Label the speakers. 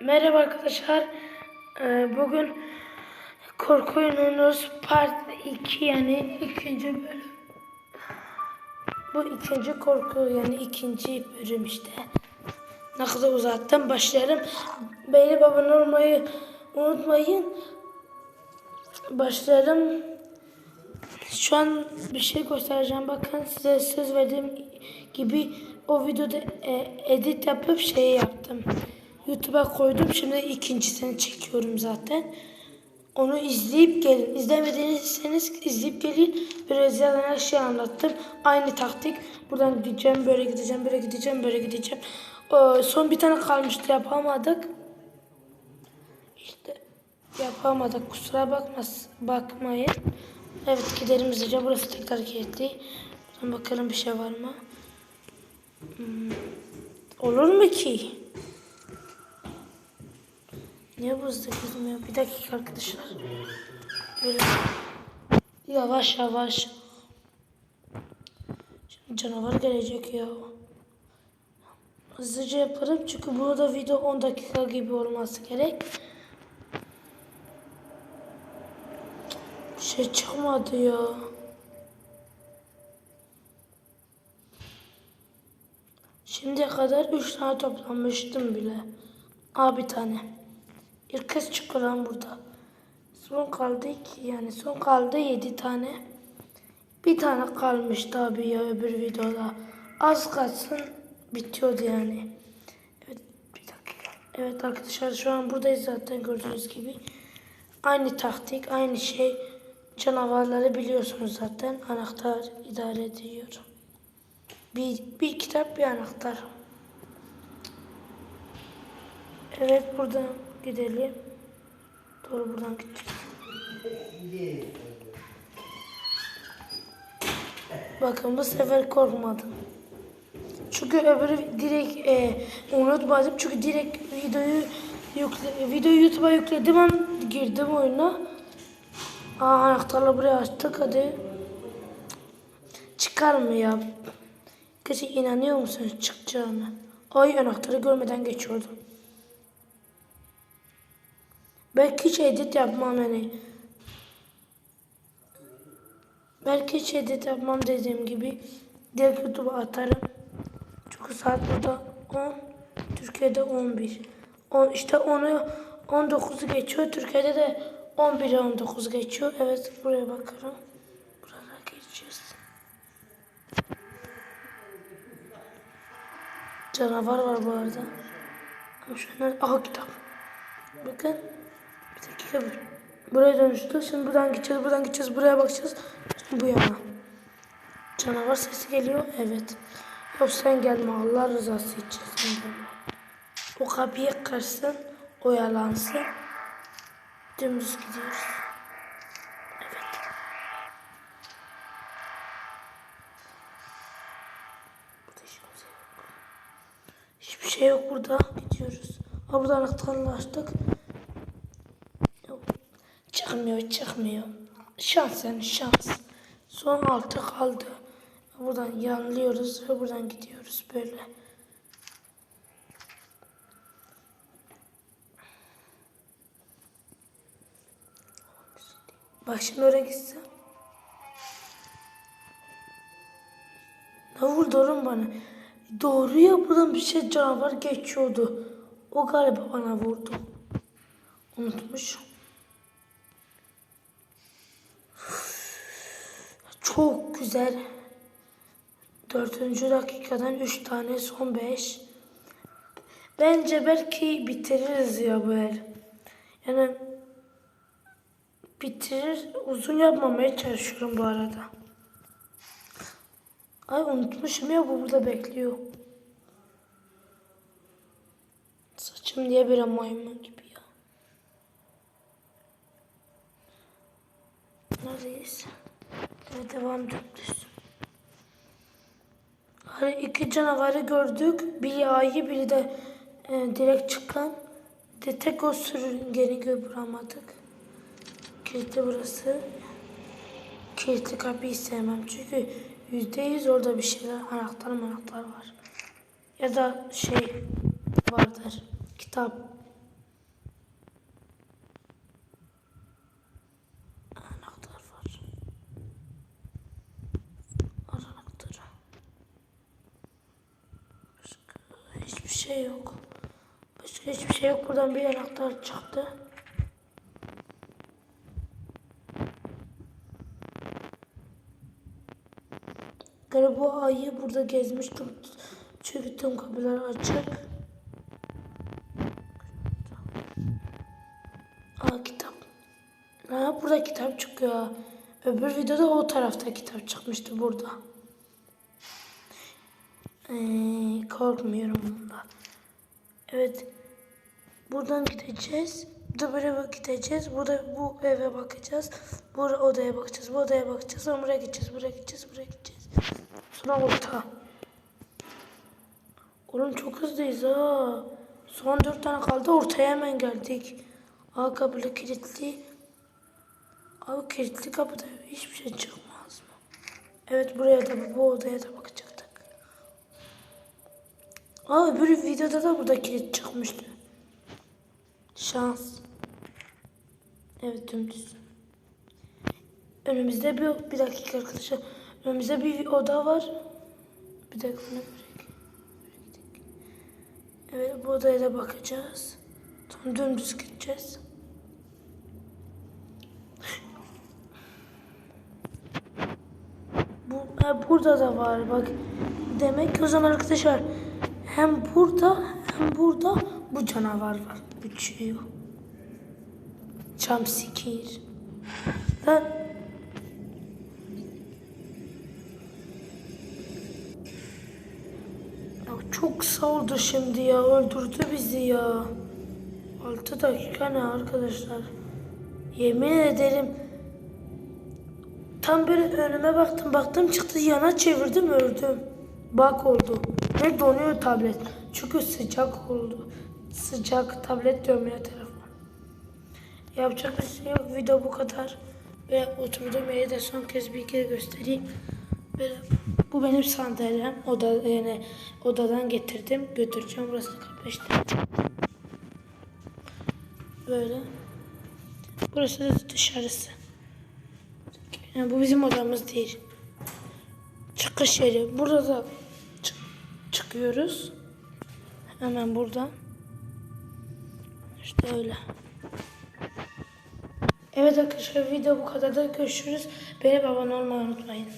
Speaker 1: Merhaba arkadaşlar. Ee, Bugün korku oyununuz part 2 yani ikinci bölüm. Bu ikinci korku yani ikinci bölüm işte. Ne kadar uzattım başlayalım. Beğenip abone olmayı unutmayın. Başlayalım. Şu an bir şey göstereceğim. Bakın size söz verdiğim gibi o videoda e, edit yapıp şey yaptım. YouTube'a koydum. Şimdi ikincisini çekiyorum zaten. Onu izleyip gelin. İzlemediyseniz izleyip gelin. Biraz yalan her şeyi anlattım. Aynı taktik. Buradan gideceğim, böyle gideceğim, böyle gideceğim, böyle gideceğim. Ee, son bir tane kalmıştı yapamadık. İşte yapamadık. Kusura bakmaz, bakmayın. Evet gidelim hızlıca. Burası tekrar kilitli. Buradan bakalım bir şey var mı? Hmm. Olur mu ki? Niye bu hızlı gitmiyor? Bir dakika arkadaşlar. Böyle yavaş yavaş. Şimdi canavar gelecek ya. Hızlıca yaparım çünkü burada video 10 dakika gibi olması gerek. Bir şey çıkmadı ya. Şimdiye kadar 3 tane toplamıştım bile. Aa bir tane. İlk kez çıkıran burada. Son kaldı iki yani son kaldı 7 tane. Bir tane kalmış tabi ya öbür videoda. Az kaçsın bitiyordu yani. Evet bir dakika. Evet arkadaşlar şu an buradayız zaten gördüğünüz gibi. Aynı taktik aynı şey. Canavarları biliyorsunuz zaten. Anahtar idare ediyor. Bir, bir kitap bir anahtar. Evet buradan gidelim. Doğru buradan gideceğiz. Bakın bu sefer korkmadım. Çünkü öbürü direkt e, unutmadım. Çünkü direkt videoyu yükle, videoyu YouTube'a yükledim an girdim oyuna. Aa anahtarla buraya açtık hadi. Çıkar mı ya? Kızı inanıyor musunuz çıkacağını? Ay anahtarı görmeden geçiyordum. Belki hiç edit yapmam yani. Belki hiç edit yapmam dediğim gibi direkt YouTube'a atarım. Çünkü saat burada 10, Türkiye'de 11. 10, işte 10'u 19'u geçiyor. Türkiye'de de 11'e 19 geçiyor. Evet buraya bakarım. Burada geçeceğiz. Canavar var bu arada. Şunlar aha kitap. Bakın. Bir. Buraya dönüştü. Şimdi buradan gideceğiz, buradan gideceğiz, buraya bakacağız. Bu yana. Canavar sesi geliyor. Evet. Yok sen gelme Allah rızası için sen gelme. O kapıyı kırsın, oyalansın. Dümdüz gidiyoruz. Evet. Hiçbir şey yok. Şey burada. Gidiyoruz. Ha burada açtık. Çıkmıyor, çıkmıyor. Şans yani şans. Son altı kaldı. Buradan yanlıyoruz ve buradan gidiyoruz böyle. Bak şimdi oraya gitsem. Ne vurdu oğlum bana? Doğru ya buradan bir şey canavar geçiyordu. O galiba bana vurdu. Unutmuşum. Çok güzel. Dördüncü dakikadan üç tane son beş. Bence belki bitiririz ya bu el. Yani bitirir. Uzun yapmamaya çalışıyorum bu arada. Ay unutmuşum ya bu burada bekliyor. Saçım diye bir maymun gibi ya. Neredeyiz? Evet, devam ediyoruz. Hani iki canavarı gördük. Biri ayı biri de e, direkt çıkan. De tek o sürüngeni göramadık. Kilitli burası. Kilitli kapıyı sevmem çünkü yüzde yüz orada bir şeyler anahtar anahtar var. Ya da şey vardır kitap şey yok. Başka hiçbir şey yok. Buradan bir anahtar çıktı. Galiba ayı burada gezmiştim. Çünkü tüm kapılar açık. Aa kitap. Ha, burada kitap çıkıyor. Öbür videoda o tarafta kitap çıkmıştı burada. Ee, korkmuyorum bundan. Evet. Buradan gideceğiz. Burada böyle gideceğiz. Burada bu eve bakacağız. Bu odaya bakacağız. Bu odaya bakacağız. Sonra buraya gideceğiz. Buraya gideceğiz. Buraya gideceğiz. Sonra orta. Oğlum çok hızlıyız ha. Son dört tane kaldı. Ortaya hemen geldik. Aa kapılı kilitli. Abi kilitli kapıda hiçbir şey çıkmaz mı? Evet buraya da bu odaya da bakacaktık. Aa öbür videoda da burada kilit çıkmıştı. Şans. Evet dümdüz. Önümüzde bir, bir dakika arkadaşlar. Önümüzde bir oda var. Bir dakika Evet bu odaya da bakacağız. Tam dümdüz gideceğiz. Bu, ha, burada da var bak. Demek ki o zaman arkadaşlar hem burada hem burada bu canavar var. Uçuyor. Jump scare. Lan Ya çok kısa oldu şimdi ya. Öldürdü bizi ya. 6 dakika ne arkadaşlar? Yemin ederim. Tam böyle önüme baktım baktım çıktı yana çevirdim öldüm. Bak oldu. Ve donuyor tablet. Çünkü sıcak oldu. Sıcak tablet ya telefon. Yapacak bir şey yok. Video bu kadar. Ve oturduğum yeri de son kez bir kere göstereyim. Böyle, bu benim sandalyem. Oda, yani odadan getirdim. Götüreceğim. Burası kapıştı. Böyle. Burası da dışarısı. Yani bu bizim odamız değil. Çıkış yeri. Burada da çık- çıkıyoruz. Hemen buradan. İşte öyle. Evet arkadaşlar video bu kadar da görüşürüz. Beni abone olmayı unutmayın.